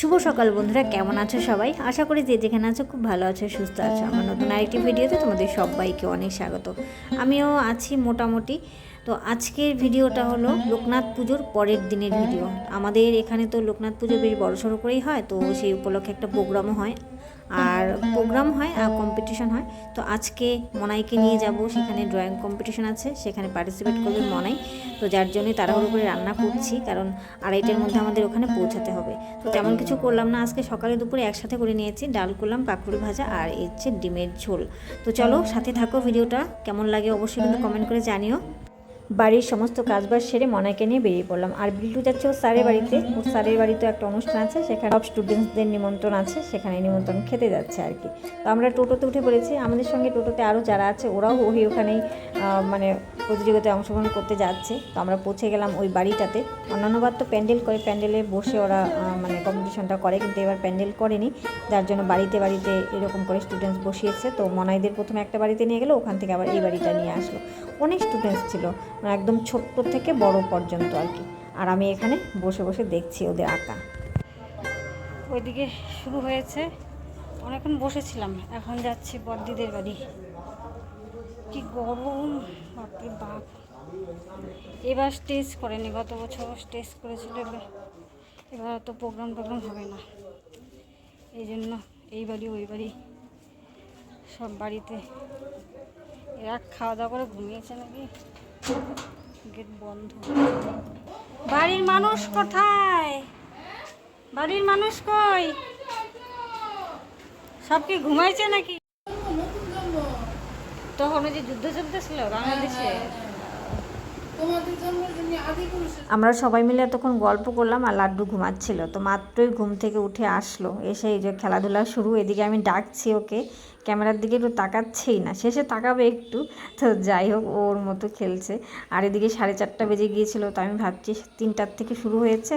শুভ সকাল বন্ধুরা, কেমন আছো সবাই? আশা করি যে যেখানে আছো খুব ভালো আছো, সুস্থ আছো। আমার নতুন আরেকটি ভিডিওতে তোমাদের সবাইকে অনেক স্বাগত। আমিও আছি মোটামুটি। তো আজকের ভিডিওটা হলো লোকনাথ পুজোর পরের দিনের ভিডিও। আমাদের এখানে তো লোকনাথ পুজো বেশ বড়সড় করেই হয়, তো সেই উপলক্ষে একটা প্রোগ্রামও হয়। আর প্রোগ্রাম হয় আর কম্পিটিশন হয়। তো আজকে মনাইকে নিয়ে যাব, সেখানে ড্রয়িং কম্পিটিশন আছে, সেখানে পার্টিসিপেট করবে মনাই। তো যার জন্যই তাড়াহুড়ো করে রান্না করছি, কারণ আড়াইটার মধ্যে আমাদের ওখানে পৌঁছাতে হবে। তো তেমন কিছু করলাম না, আজকে সকালে দুপুরে একসাথে করে নিয়েছি, ডাল করলাম কাকুড়ি ভাজা আর হচ্ছে ডিমের ঝোল। তো চলো সাথে থাকো ভিডিওটা, কেমন লাগে অবশ্যই কিন্তু কমেন্ট করে জানিও। বাড়ির সমস্ত কাজবাজ সেরে মনাইকে নিয়ে বেরিয়ে পড়লাম। আর বিল্টু যাচ্ছে ওর স্যারের বাড়িতে। ওর স্যারের বাড়িতে একটা অনুষ্ঠান আছে, সেখানে সব স্টুডেন্টসদের নিমন্ত্রণ আছে, সেখানে নিমন্ত্রণ খেতে যাচ্ছে আর কি। তো আমরা টোটোতে উঠে পড়েছি। আমাদের সঙ্গে টোটোতে আরও যারা আছে, ওরাও ওই ওখানেই মানে প্রতিযোগিতায় অংশগ্রহণ করতে যাচ্ছে। তো আমরা পৌঁছে গেলাম ওই বাড়িটাতে। অন্যান্যবার তো প্যান্ডেল করে প্যান্ডেলে বসে ওরা মানে কম্পিটিশনটা করে, কিন্তু এবার প্যান্ডেল করেনি। যার জন্য বাড়িতে বাড়িতে এরকম করে স্টুডেন্টস বসিয়েছে। তো মনাইদের প্রথমে একটা বাড়িতে নিয়ে গেলো, ওখান থেকে আবার এই বাড়িটা নিয়ে আসলো। অনেক স্টুডেন্টস ছিল। একদম ছোট্ট থেকে বড় পর্যন্ত আর কি। আর আমি এখানে বসে বসে দেখছি ওদের আঁকা। ওইদিকে শুরু হয়েছে। অনেকক্ষণ বসেছিলাম। এখন যাচ্ছি বড়দিদের বাড়ি। কি গরম, বাপরে বাপ। এবার স্টেজ করেনি গত বছর স্টেজ করেছিল এবার। এবার তো প্রোগ্রাম টোগ্রাম হবে না। এই জন্য এই বাড়ি, ওই বাড়ি, সব বাড়িতে। এরা খাওয়া দাওয়া করে ঘুমিয়েছে নাকি? গেট বন্ধ। বাড়ির মানুষ কোথায়? বাড়ির মানুষ কই? সব কি ঘুমাইছে নাকি? তখন যে যুদ্ধ চলতেছিল বাংলাদেশে। আমরা সবাই মিলে তখন গল্প করলাম আর লাড্ডু ঘুমাচ্ছিল। তো মাত্রই ঘুম থেকে উঠে আসলো। এসে এই যে খেলাধুলা শুরু, এদিকে আমি ডাকছি ওকে। ক্যামেরার দিকে একটু তাকাচ্ছেই না। শেষে তাকাবে একটু। তো যাই হোক ওর মতো খেলছে। আর এদিকে সাড়ে চারটা বেজে গিয়েছিল, তো আমি ভাবছি তিনটার থেকে শুরু হয়েছে।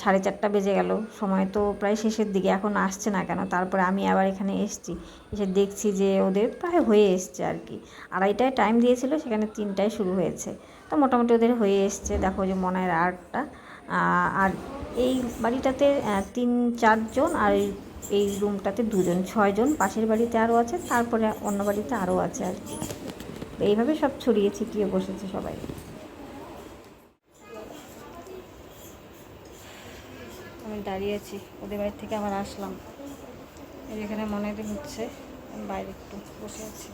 সাড়ে চারটা বেজে গেল। সময় তো প্রায় শেষের দিকে, এখন আসছে না কেন? তারপরে আমি আবার এখানে এসছি। এসে দেখছি যে ওদের প্রায় হয়ে এসছে আর কি। আড়াইটায় টাইম দিয়েছিল, সেখানে তিনটায় শুরু হয়েছে। তো মোটামুটি ওদের হয়ে এসছে। দেখো যে মনের আর্টটা আর এই বাড়িটাতে তিন, চারজন আর এই- রুমটাতে দুজন, ছয়জন, পাশের বাড়িতে আরও আছে, তারপরে অন্য বাড়িতে আরও আছে আর কি। এইভাবে সব ছড়িয়ে ছিটিয়ে বসেছে সবাই। আমি দাঁড়িয়ে আছি, ওদের বাড়ি থেকে আবার আসলাম। এই যেখানে মনে দিন হচ্ছে, আমি বাইরে একটু বসে আছি।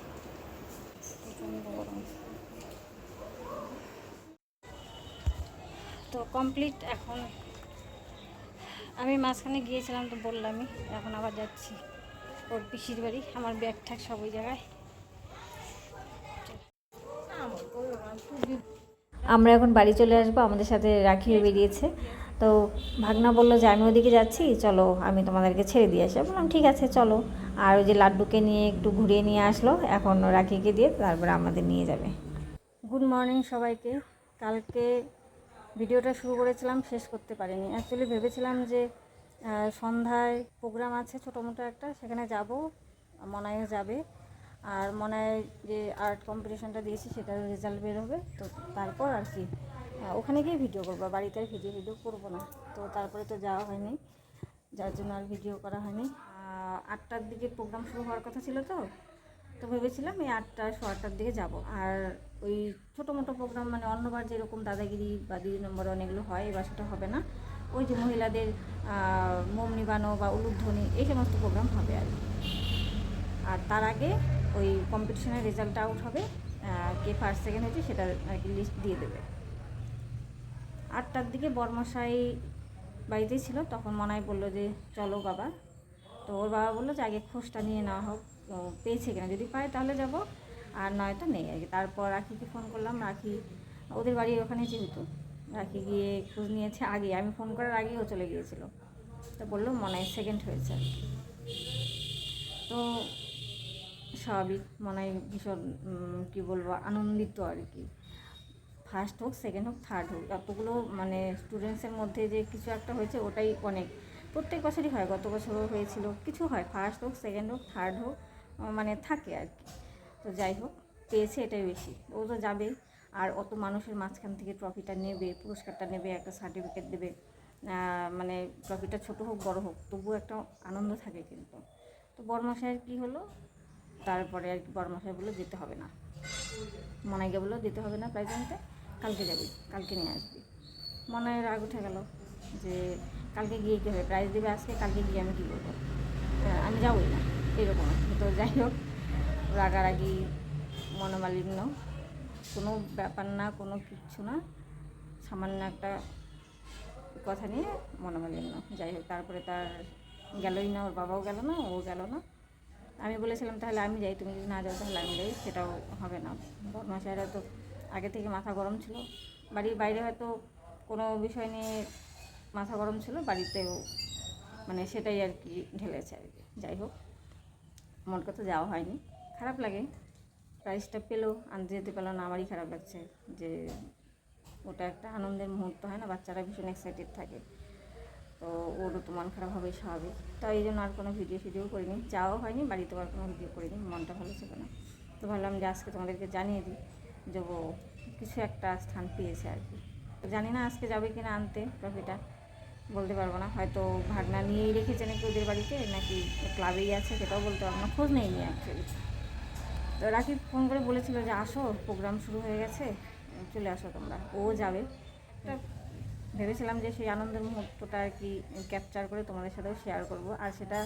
তো কমপ্লিট এখন আমি মাঝখানে গিয়েছিলাম তো বললামই, এখন আবার যাচ্ছি। ওর পিসির বাড়ি, আমার ব্যাগ ঠ্যাগ সব ওই জায়গায়। আমরা এখন বাড়ি চলে আসব, আমাদের সাথে রাখিও বেরিয়েছে। তো ভাগনা বলল যে, আমি ওদিকে যাচ্ছি, চলো আমি তোমাদেরকে ছেড়ে দিয়ে আসি। বললাম, ঠিক আছে, চলো। আর ওই যে লাড্ডুকে নিয়ে একটু ঘুরিয়ে নিয়ে আসলো, এখন রাখিকে দিয়ে তারপরে আমাদের নিয়ে যাবে। গুড মর্নিং সবাইকে। কালকে ভিডিওটা শুরু করেছিলাম, শেষ করতে পারিনি। অ্যাকচুয়ালি ভেবেছিলাম যে সন্ধ্যায় প্রোগ্রাম আছে ছোটো মোটো একটা, সেখানে যাব মনায়ও যাবে। আর মনায় যে আর্ট কম্পিটিশানটা দিয়েছি সেটার রেজাল্ট বের হবে তো তারপর আর কি ওখানে গিয়ে ভিডিও করব, বাড়িতে আর ভিডিও ভিডিও করব না। তো তারপরে তো যাওয়া হয়নি, যার জন্য আর ভিডিও করা হয়নি। আটটার দিকে প্রোগ্রাম শুরু হওয়ার কথা ছিল তো তো ভেবেছিলাম এই আটটা সোয়া আটটার দিকে যাব। আর ওই ছোটো মোটো প্রোগ্রাম মানে অন্যবার যেরকম দাদাগিরি বা দিদি নম্বর অনেকগুলো হয়, এবার সেটা হবে না। ওই যে মহিলাদের মোম নিবানো বা উলুধ্বনি, এই সমস্ত প্রোগ্রাম হবে আর আর তার আগে ওই কম্পিটিশনের রেজাল্ট আউট হবে কে ফার্স্ট সেকেন্ড হয়েছে সেটা আর কি লিস্ট দিয়ে দেবে। আটটার দিকে বর্মশাই বাড়িতেই ছিল, তখন মনাই বলল যে, চলো বাবা। তো ওর বাবা বলল যে, আগে খোঁজটা নিয়ে নেওয়া হোক। পেয়েছে কিনা, যদি পায় তাহলে যাব। আর নয়তো নেই আর কি। তারপর রাখিকে ফোন করলাম, রাখি ওদের বাড়ির ওখানে যেহেতু, রাখি গিয়ে খোঁজ নিয়েছে আগে। আমি ফোন করার আগেই ও চলে গিয়েছিল। তো বলল মনে হয় সেকেন্ড হয়েছে আর কি। তো স্বাভাবিক মনে হয় ভীষণ কী বলব, আনন্দিত আর কি। ফার্স্ট হোক সেকেন্ড হোক থার্ড হোক, এতগুলো মানে স্টুডেন্টসের মধ্যে যে কিছু একটা হয়েছে ওটাই অনেক। প্রত্যেক বছরই হয়, গত বছরও হয়েছিল, কিছু হয়। ফার্স্ট হোক সেকেন্ড হোক থার্ড হোক মানে থাকে আর কি। তো যাই হোক, পেয়েছে এটাই বেশি। ও তো যাবেই। আর অত মানুষের মাঝখান থেকে ট্রফিটা নেবে, পুরস্কারটা নেবে, একটা সার্টিফিকেট দেবে মানে ট্রফিটা ছোট হোক, বড় হোক, তবুও একটা আনন্দ থাকে কিন্তু। তো বড়মশাইয়ের কী হলো? তারপরে আর কি বড়মশাই বলল, যেতে হবে না। মনাইকে বলল দিতে হবে না, প্রাইজ আনতে। কালকে যাবি, কালকে নিয়ে আসবি। মনে রাগ উঠে গেল যে, কালকে গিয়ে কী হবে? প্রাইজ দেবে আজকে, কালকে গিয়ে আমি কী করব? আমি যাবোই না, এরকম। তো যাই হোক রাগারাগি, মনোমালিন্য, কোনো ব্যাপার না, কোনো কিচ্ছু না। সামান্য একটা কথা নিয়ে মনোমালিন্য। যাই হোক, তারপরে তার গেলই না, ওর বাবাও গেল না, ও গেল না। আমি বলেছিলাম, তাহলে আমি যাই, তুমি যদি না যাও, তাহলে আমি যাই। সেটাও হবে না। বদমাশাইরা তো আগে থেকে মাথা গরম ছিল। বাড়ির বাইরে হয়তো কোনো বিষয় নিয়ে মাথা গরম ছিল, বাড়িতেও মানে সেটাই আর কি ঢেলেছে আর কি। যাই হোক মন কথা যাওয়া হয়নি। খারাপ লাগে। প্রাইজটা পেলেও আনতে যেতে পেল না, আমারই খারাপ লাগছে যে ওটা একটা আনন্দের মুহূর্ত, হয় না? বাচ্চারা ভীষণ এক্সাইটেড থাকে। তো ওরও তো মন খারাপ হবে স্বাভাবিক। তো এই জন্য আর কোনো ভিডিও ফিডিও করিনি। যাওয়াও হয়নি বাড়িতে আর কোনো ভিডিও করিনি, মনটা ভালো ছিল না। তো ভাবলাম যে আজকে তোমাদেরকে জানিয়ে দিই যে ও কিছু একটা স্থান পেয়েছে আর কি। জানি না আজকে যাবে কিনা আনতে ট্রফিটা বলতে পারব না। হয়তো ভাগনা নিয়েই রেখেছে নাকি ওদের বাড়িতে, নাকি ক্লাবেই আছে সেটাও বলতে পারব না। খোঁজ নেইনি অ্যাকচুয়ালি রাকিব ফোন করে বলেছিল যে আসো প্রোগ্রাম শুরু হয়ে গেছে, চলে আসো তোমরা, ও যাবে। তা ভেবেছিলাম যে সেই আনন্দের মুহূর্তটা আর কি ক্যাপচার করে তোমাদের সাথেও শেয়ার করব। আর সেটা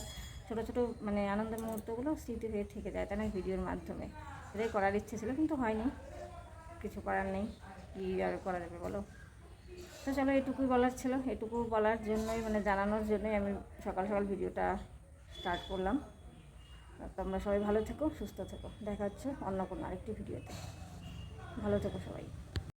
ছোট ছোট মানে আনন্দের মুহূর্তগুলো স্মৃতি হয়ে থেকে যায়, তাই না, ভিডিওর মাধ্যমে। এটাই করার ইচ্ছে ছিল, কিন্তু হয়নি। কিছু করার নেই, কী আর করা যাবে বলো? তো চলো, এটুকুই বলার ছিল। এটুকু বলার জন্যই মানে জানানোর জন্যই আমি সকাল সকাল ভিডিওটা স্টার্ট করলাম। তোমরা সবাই ভালো থেকো, সুস্থ থেকো। দেখা হচ্ছে অন্য কোনো আরেকটি ভিডিওতে। ভালো থেকো সবাই।